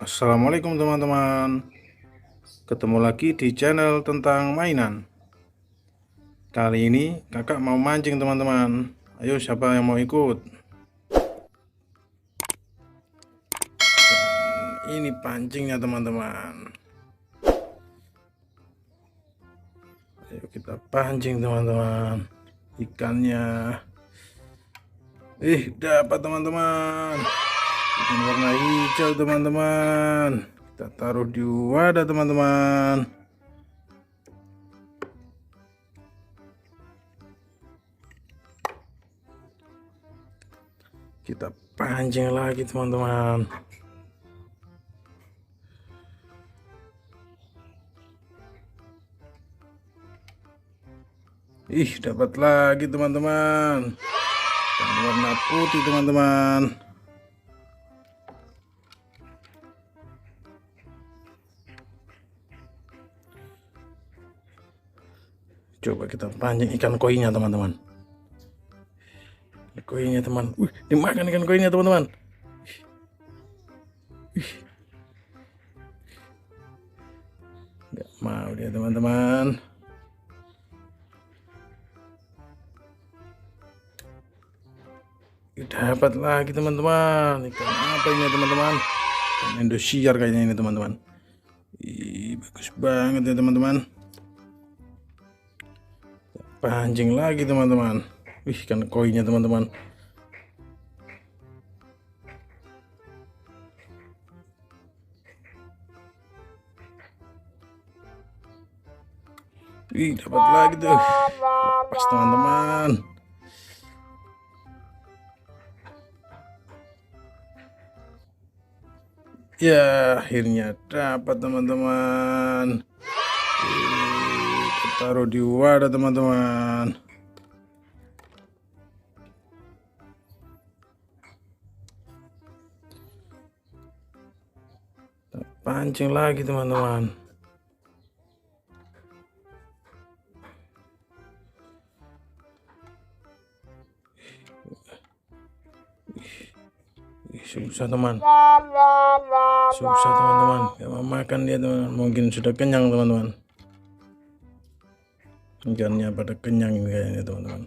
Assalamualaikum teman-teman. Ketemu lagi di channel tentang mainan. Kali ini kakak mau mancing teman-teman. Ayo siapa yang mau ikut? Dan Ini pancingnya teman-teman. Ayo kita pancing teman-teman. Ikannya. Ih dapat teman-teman Ikan warna hijau teman-teman. Kita taruh di wadah teman-teman. Kita pancing lagi teman-teman. Ih dapat lagi teman-teman. Warna putih teman-teman Coba kita pancing ikan koinya teman-teman. Koinya teman. Wih, dimakan ikan koinya teman-teman. Wih. Nggak mau dia teman-teman. Dapat lagi teman-teman. Ikan apa ini teman-teman? Indosiar kayaknya ini teman-teman. Bagus banget ya teman-teman pancing lagi teman-teman. Wih kan koinnya teman-teman. Wih dapat lagi tuh. Lepas teman-teman. Ya akhirnya dapat teman-teman taruh di wadah teman-teman. Pancing lagi teman-teman. Susah teman. Susah teman-teman. Mau makan dia teman mungkin sudah kenyang teman-teman ikannya pada kenyang kayaknya teman-teman.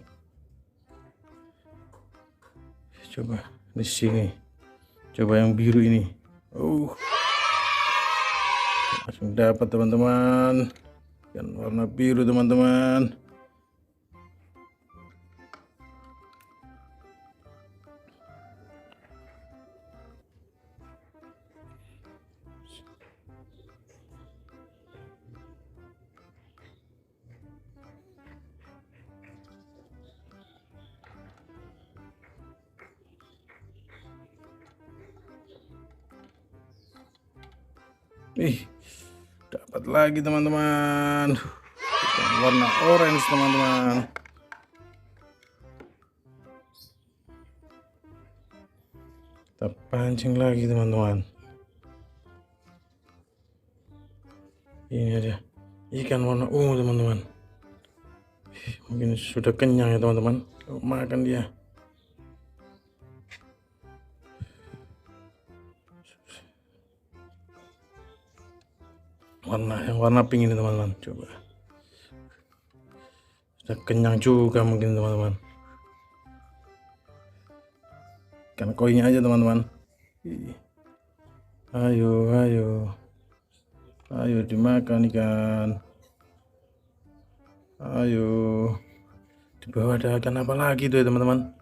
Coba di sini. Coba yang biru ini. Uh. Langsung dapat teman-teman. Ikan warna biru teman-teman Ih, dapat lagi teman-teman. Warna orange teman-teman. Kita pancing lagi teman-teman. Ini ada ikan warna ungu teman-teman. Mungkin sudah kenyang ya teman-teman. Makan dia. Warna yang warna pink ini teman-teman. Coba. Sudah kenyang juga mungkin teman-teman. Ikan koinnya aja teman-teman. Ayo ayo. Ayo dimakan ikan. Ayo. Di bawah ada ikan apa lagi tuh ya teman-teman?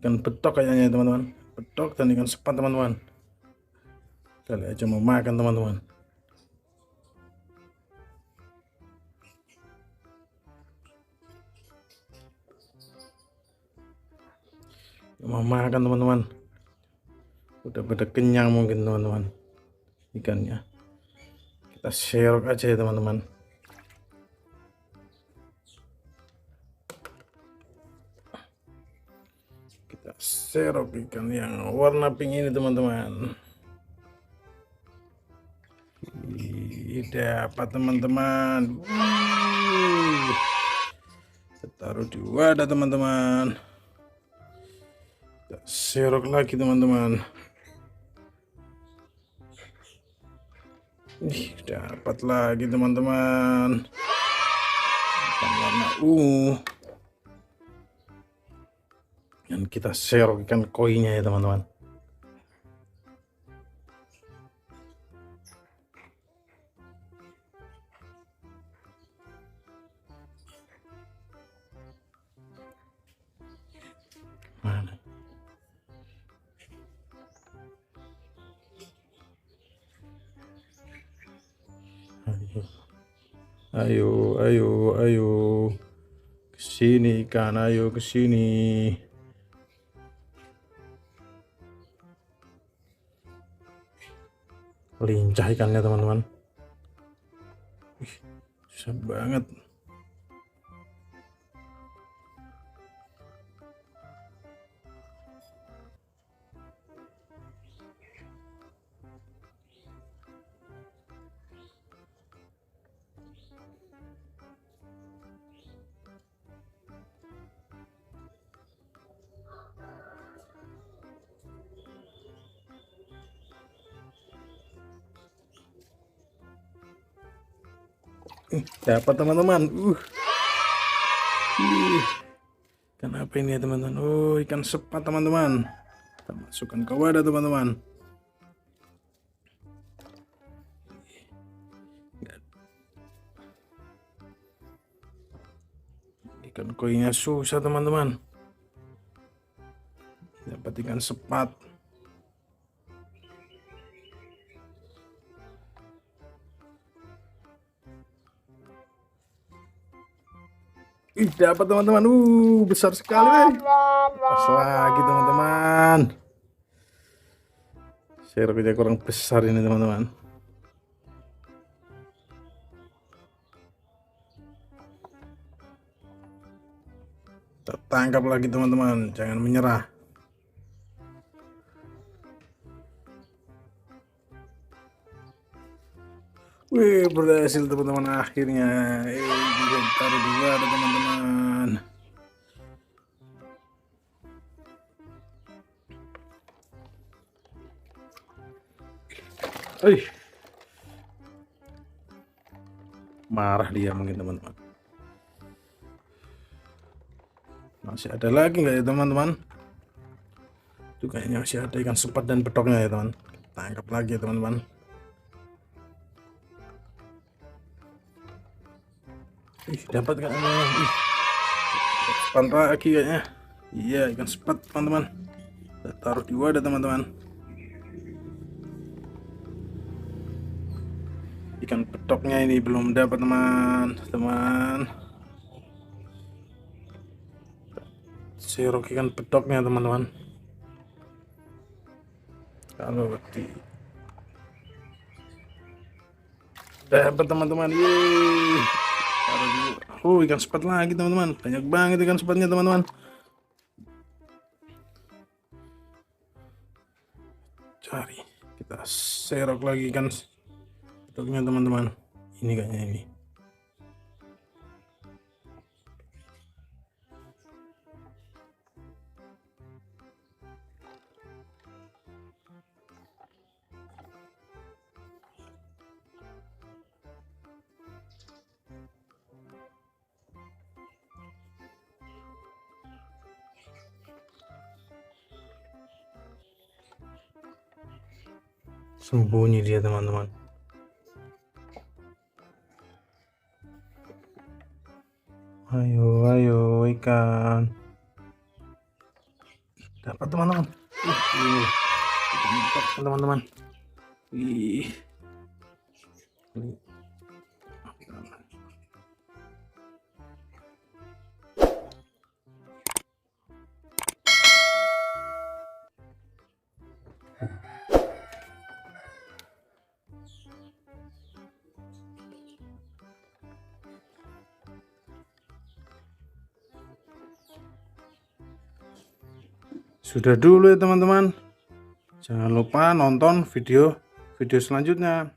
Ikan betok kayaknya teman-teman. Betok dan ikan sepat teman-teman. Kali aja mau makan teman-teman mau makan teman-teman. Udah pada kenyang mungkin teman-teman ikannya. Kita serok aja ya teman-teman. Kita serok ikan yang warna pink ini teman-teman. Dapat teman-teman? Taruh di wadah teman-teman serok lagi teman-teman Ih, dapat lagi teman-teman. Warna ungu. Dan kita share ikan koinya ya teman-teman. Mana? Ayo. Ayo, ayo, ayo. Ke sini ikan, ayo ke sini. Lincah ikannya teman-teman. Susah banget. Dapat teman-teman. Uh. Ikan apa ini ya teman-teman? Oh, ikan sepat teman-teman. Kita masukkan ke wadah teman-teman. Ikan koinya susah teman-teman. Dapat ikan sepat. Ih, dapat teman-teman. Uh, besar sekali, weh. Pas lagi teman-teman. Servisnya kurang besar ini teman-teman. Tertangkap lagi teman-teman. Jangan menyerah. Wih, berhasil teman-teman akhirnya. Eh, taruh dua ada teman-teman. Eh. Marah dia mungkin teman-teman. Masih ada lagi nggak ya teman-teman? Itu kayaknya masih ada ikan sepat dan petoknya ya teman. Tangkap lagi ya teman-teman. Ih, dapat kan? Ih. Sepan lagi kayaknya. Iya, ikan sepat, teman-teman. Kita taruh di wadah, teman-teman. Ikan petoknya ini belum dapat, teman. Teman. Sirok ikan petoknya, teman-teman. Kalau di dapat teman-teman. Yeay. Oh, ikan sepat lagi teman-teman. Banyak banget ikan sepatnya teman-teman. Cari. Kita serok lagi ikan petoknya teman-teman. Ini kayaknya ini. Sembunyi dia teman-teman. Ayo, ayo ikan. Dapat teman-teman. Teman-teman. Sudah dulu ya teman-teman. Jangan lupa nonton video video selanjutnya.